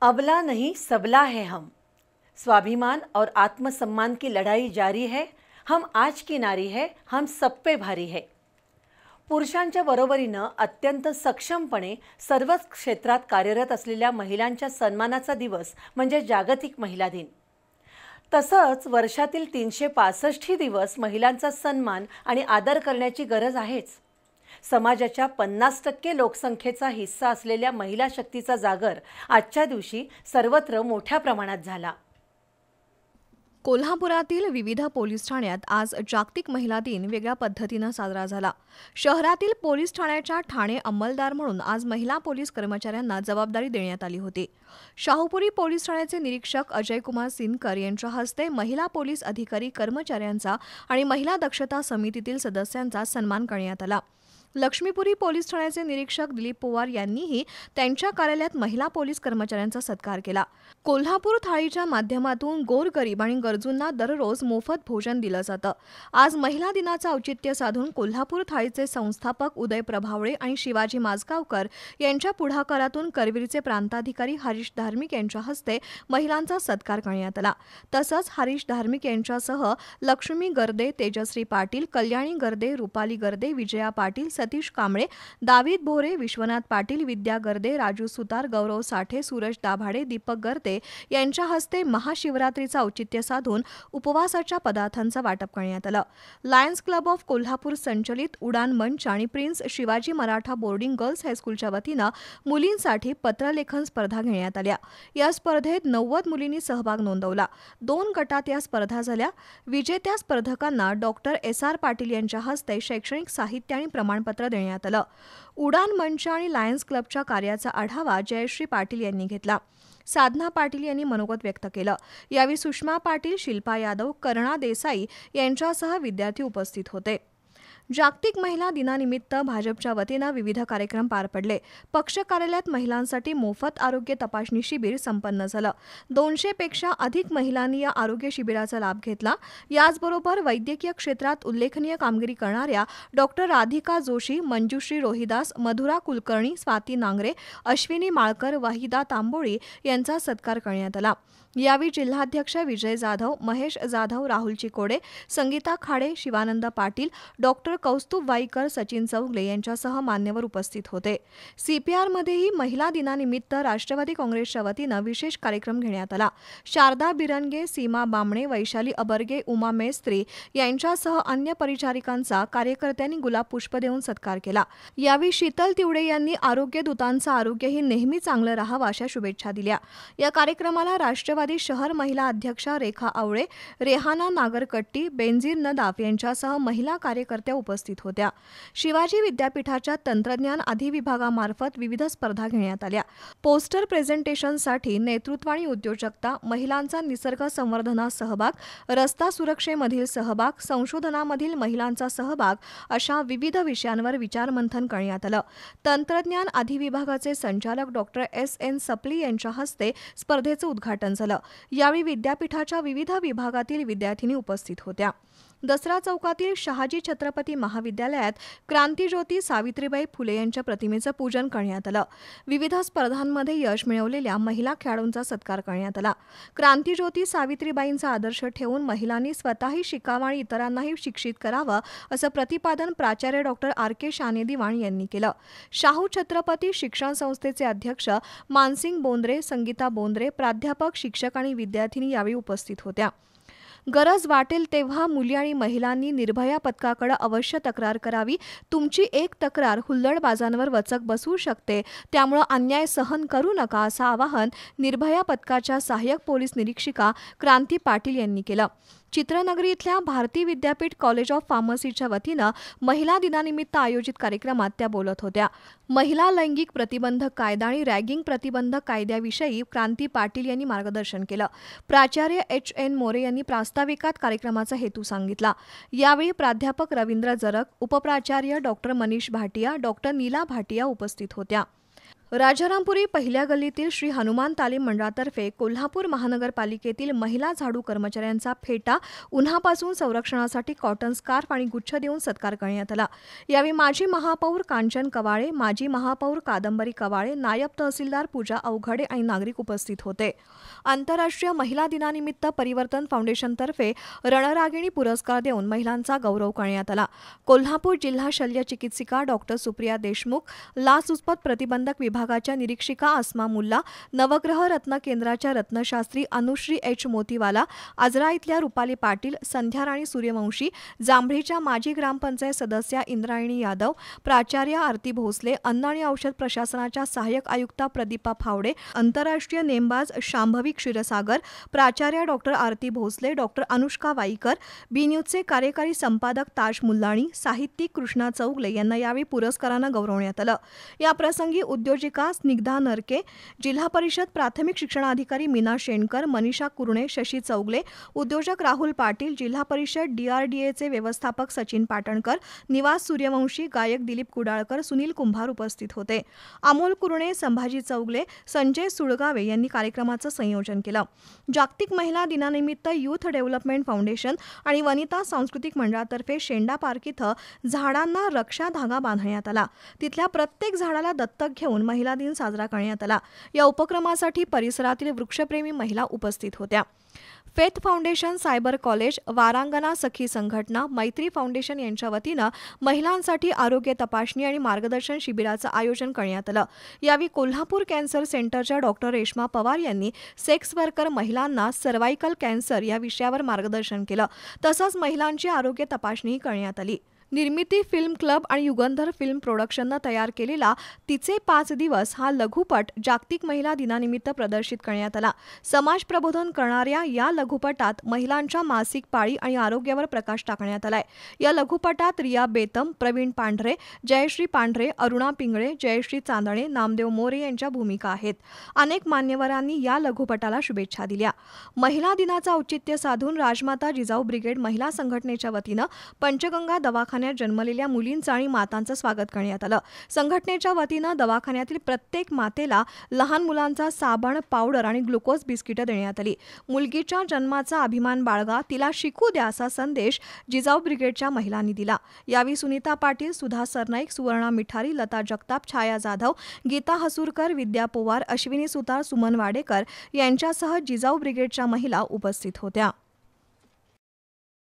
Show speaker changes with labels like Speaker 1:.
Speaker 1: अबला नहीं सबला है हम। स्वाभिमान और आत्मसम्मान की लढाई जारी है। हम आज की नारी है हम सब पे भारी है। पुरुषांच्या बरोबरीनं अत्यंत सक्षमपणे सर्वच क्षेत्रात कार्यरत असलेल्या महिलांच्या सन्मानाचा दिवस म्हणजे जागतिक महिला दिन. तसंच वर्षातील तीनशे पासष्टही दिवस महिलांचा सन्मान आणि आदर करण्याची गरज आहेच. समाजाच्या पन्नास टक्के लोकसंख्येचा हिस्सा असलेल्या महिला शक्तीचा जागर आजच्या दिवशी सर्वत्र मोठ्या प्रमाणात झाला.
Speaker 2: कोल्हापुरातील विविध पोलीस ठाण्यात आज जागतिक महिला दिन वेगळ्या पद्धतीनं साजरा झाला. शहरातील पोलीस ठाण्याच्या ठाणे अंमलदार म्हणून आज महिला पोलीस कर्मचाऱ्यांना जबाबदारी देण्यात आली होती. शाहूपुरी पोलीस ठाण्याचे निरीक्षक अजय कुमार सिनकर यांच्या हस्ते महिला पोलीस अधिकारी कर्मचाऱ्यांचा आणि महिला दक्षता समितीतील सदस्यांचा सन्मान करण्यात आला. लक्ष्मीपुरी पोलीस ठाण्याचे निरीक्षक दिलीप पवार यांनीही त्यांच्या कार्यालयात महिला पोलीस कर्मचाऱ्यांचा सत्कार केला. कोल्हापूर थाळीच्या माध्यमातून गोरगरीब आणि गरजूंना दररोज मोफत भोजन दिलं जातं. आज महिला दिनाचं औचित्य साधून कोल्हापूर थाळीचे संस्थापक उदय प्रभावळे आणि शिवाजी माजगावकर यांच्या पुढाकारातून करवीरचे प्रांताधिकारी हरीश धार्मिक यांच्या हस्ते महिलांचा सत्कार करण्यात आला. तसंच हरीश धार्मिक यांच्यासह लक्ष्मी गर्दे तेजश्री पाटील कल्याणी गर्दे रुपाली गर्दे विजया पाटील सतीश कांबळे दावीद भोरे विश्वनाथ पाटील विद्या गर्दे राजू सुतार गौरव साठे सूरज दाभाडे दीपक गर्दे यांच्या हस्ते महाशिवरात्रीचं औचित्य साधून उपवासाच्या पदार्थांचं वाटप करण्यात आलं. लायन्स क्लब ऑफ कोल्हापूर संचलित उडान मंच आणि prince Shivaji Maratha boarding girls हायस्कूलच्या वतीनं मुलींसाठी पत्रलेखन स्पर्धा घेण्यात आल्या. या स्पर्धेत नव्वद मुलींनी सहभाग नोंदवला. दोन गटात या स्पर्धा झाल्या. विजेत्या स्पर्धकांना डॉक्टर एस आर पाटील यांच्या हस्ते शैक्षणिक साहित्य आणि प्रमाणपत्र देण्यात आलं. उडान मंच आणि लायन्स क्लबच्या कार्याचा आढावा जयश्री पाटील यांनी घेतला. साधना पाटील यांनी मनोगत व्यक्त केलं. यावेळी सुषमा पाटील शिल्पा यादव कर्णा देसाई यांच्यासह विद्यार्थी उपस्थित होते. जागतिक महिला दिनानिमित्त भाजपच्या वतीनं विविध कार्यक्रम पार पडले. पक्ष कार्यालयात महिलांसाठी मोफत आरोग्य तपासणी शिबिर संपन्न झालं. दोनशेपेक्षा अधिक महिलांनी या आरोग्य शिबिराचा लाभ घेतला. याचबरोबर वैद्यकीय क्षेत्रात उल्लेखनीय कामगिरी करणाऱ्या डॉक्टर राधिका जोशी मंजुश्री रोहिदास मधुरा कुलकर्णी स्वाती नांगरे अश्विनी माळकर वाहिदा तांबोळी यांचा सत्कार करण्यात आला. यावेळी जिल्हाध्यक्ष विजय जाधव महेश जाधव राहुल चिकोडे संगीता खाडे शिवानंद पाटील डॉक्टर कौस्तुभ वाईकर सचिन चौगले यांच्यासह मान्यवर उपस्थित होते. सीपीआरमध्येही महिला दिनानिमित्त राष्ट्रवादी काँग्रेसच्या वतीनं विशेष कार्यक्रम घेण्यात आला. शारदा बिरनगे सीमा बामणे वैशाली अबर्गे उमा मेस्त्री यांच्यासह अन्य परिचारिकांचा कार्यकर्त्यांनी गुलाब पुष्प देऊन सत्कार केला. यावेळी शीतल तिवडे यांनी आरोग्य दूतांचं आरोग्यही नेहमी चांगलं राहावं अशा शुभेच्छा दिल्या. या कार्यक्रमाला राष्ट्रवादी शहर महिला अध्यक्षा रेखा आवळे रेहाना नागरकट्टी बेनझीर नदाफ यांच्यासह महिला कार्यकर्त्या उपस्थित होत्या. शिवाजी विद्यापीठाच्या तंत्रज्ञान अधिविभागामार्फत विविध स्पर्धा घेण्यात आल्या. पोस्टर प्रेझेंटेशनसाठी नेतृत्व आणि उद्योजकता महिलांचा निसर्ग संवर्धनात सहभाग रस्ता सुरक्षेमधील सहभाग संशोधनामधील महिलांचा सहभाग अशा विविध विषयांवर विचारमंथन करण्यात आलं. तंत्रज्ञान अधिविभागाचे संचालक डॉक्टर एस. एन. सपली यांच्या हस्ते स्पर्धेचं उद्घाटन झालं. यावेळी विद्यापीठाच्या विविध विभागातील विद्यार्थिनी उपस्थित होत्या. दसरा चौकातील शहाजी छत्रपती महाविद्यालयात क्रांतीज्योती सावित्रीबाई फुले यांच्या प्रतिमेचं पूजन करण्यात आलं. विविध स्पर्धांमध्ये यश मिळवलेल्या महिला खेळाडूंचा सत्कार करण्यात आला. क्रांतीज्योती सावित्रीबाईंचा आदर्श ठेवून महिलांनी स्वतःही शिकावं आणि इतरांनाही शिक्षित करावं असं प्रतिपादन प्राचार्य डॉक्टर आर. के. शाने दिवाण यांनी केलं. शाहू छत्रपती शिक्षण संस्थेचे अध्यक्ष मानसिंग बोंद्रे संगीता बोंद्रे प्राध्यापक शिक्षक आणि विद्यार्थिनी यावेळी उपस्थित होत्या. गरज वाटेल तेव्हा मुली आणि महिलांनी निर्भया पथकाकडे अवश्य तक्रार करावी. तुमची एक तक्रार हुल्लडबाजांवर वचक बसवू शकते. त्यामुळं अन्याय सहन करू नका असं आवाहन निर्भया पथकाच्या सहाय्यक पोलीस निरीक्षिका क्रांती पाटील यांनी केलं. चित्रनगरी इथल्या भारती विद्यापीठ कॉलेज ऑफ फार्मसीच्या वतीनं महिला दिनानिमित्त आयोजित कार्यक्रमात त्या बोलत होत्या. महिला लैंगिक प्रतिबंधक कायदा आणि रॅगिंग प्रतिबंधक कायद्याविषयी क्रांती पाटील यांनी मार्गदर्शन केलं. प्राचार्य एच एन मोरे यांनी प्रास्ताविकात कार्यक्रमाचा हेतू सांगितला. यावेळी प्राध्यापक रवींद्र जरक उपप्राचार्य डॉक्टर मनीष भाटिया डॉक्टर नीला भाटिया उपस्थित होत्या. राजारामपुरी पहिल्या गल्लीतील श्री हनुमान तालीम मंडळातर्फे कोल्हापूर महानगरपालिकेतील महिला झाडू कर्मचाऱ्यांचा फेटा उन्हापासून संरक्षणासाठी कॉटन स्कार्फ आणि गुच्छ देऊन सत्कार करण्यात आला. यावेळी माजी महापौर कांचन कवाळे माजी महापौर कादंबरी कवाळे नायब तहसीलदार पूजा अवघडे आणि नागरिक उपस्थित होते. आंतरराष्ट्रीय महिला दिनानिमित्त परिवर्तन फाउंडेशनतर्फे रणरागिणी पुरस्कार देऊन महिलांचा गौरव करण्यात आला. कोल्हापूर जिल्हा शल्य चिकित्सिका डॉक्टर सुप्रिया देशमुख लाचलुचपत प्रतिबंधक विभागाच्या निरीक्षिका अस्मा मुल्ला नवग्रह रत्न केंद्राच्या रत्नशास्त्री अनुश्री एच. मोतीवाला आजरा इथल्या रुपाली पाटील संध्याराणी सूर्यवंशी जांभळीच्या माजी ग्रामपंचायत सदस्या इंद्रायणी यादव प्राचार्य आरती भोसले अन्न आणि औषध प्रशासनाच्या सहाय्यक आयुक्ता प्रदीपा फावडे आंतरराष्ट्रीय नेमबाज शांभवी क्षीरसागर प्राचार्य doctor Aarti Bhosale doctor Anushka Waikar B न्यूजचे कार्यकारी संपादक ताज मुल्लाणी साहित्यिक कृष्णा चौगले यांना यावेळी पुरस्कारानं गौरवण्यात आलं. याप्रसंगी उद्योजक उद्योजिका स्निग्धा नरके जिल्हा परिषद प्राथमिक शिक्षणाधिकारी मीना शेणकर मनीषा कुरणे शशी चौगले उद्योजक राहुल पाटील जिल्हा परिषद डीआरडीएचे व्यवस्थापक सचिन पाटणकर निवास सूर्यवंशी गायक दिलीप कुडाळकर सुनील कुंभार उपस्थित होते. अमोल कुरणे संभाजी चौगले संजय सुळगावे यांनी कार्यक्रमाचं संयोजन केलं. जागतिक महिला दिनानिमित्त युथ डेव्हलपमेंट फाउंडेशन आणि वनिता सांस्कृतिक मंडळातर्फे शेंडा पार्क इथं झाडांना रक्षा धागा बांधण्यात आला. तिथल्या प्रत्येक झाडाला दत्तक घेऊन महिला दिन साजरा करण्यात आला. या उपक्रमासाठी परिसरातील वृक्षप्रेमी महिला उपस्थित होत्या. Faith foundation cyber college Varangana Sakhi संघटना मैत्री फाउंडेशन यांच्या वतीनं महिलांसाठी आरोग्य तपासणी आणि मार्गदर्शन शिबिराचं आयोजन करण्यात आलं. यावेळी कोल्हापूर कॅन्सर सेंटरच्या डॉक्टर रेश्मा पवार यांनी सेक्स वर्कर महिलांना सर्वायकल कॅन्सर या विषयावर मार्गदर्शन केलं. तसंच महिलांची आरोग्य तपासणीही करण्यात आली. निर्मिती फिल्म क्लब आणि युगंधर फिल्म प्रोडक्शननं तयार केलेला तिचे पाच दिवस हा लघुपट जागतिक महिला दिनानिमित्त प्रदर्शित करण्यात आला. समाज प्रबोधन करणाऱ्या या लघुपटात महिलांच्या मासिक पाळी आणि आरोग्यावर प्रकाश टाकण्यात आलाय. या लघुपटात रिया बेतम प्रवीण पांढरे जयश्री पांढरे अरुणा पिंगळे जयश्री चांदणे नामदेव मोरे यांच्या भूमिका आहेत. अनेक मान्यवरांनी या लघुपटाला शुभेच्छा दिल्या. महिला दिनाचं औचित्य साधून राजमाता जिजाऊ ब्रिगेड महिला संघटनेच्या वतीनं पंचगंगा दवाखाना दवाखान्यात जन्मलेल्या मुलींचं आणि मातांचं स्वागत करण्यात आलं. संघटनेच्या वतीनं दवाखान्यातील प्रत्येक मातेला लहान मुलांचा साबण पावडर आणि ग्लुकोज बिस्किटं देण्यात आली. मुलगीच्या जन्माचा अभिमान बाळगा तिला शिकू द्या असा संदेश जिजाऊ ब्रिगेडच्या महिलांनी दिला. यावेळी सुनीता पाटील सुधा सरनाईक सुवर्णा मिठारी लता जगताप छाया जाधव गीता हसूरकर विद्या पोवार अश्विनी सुतार सुमन वाडेकर यांच्यासह जिजाऊ ब्रिगेडच्या महिला उपस्थित होत्या.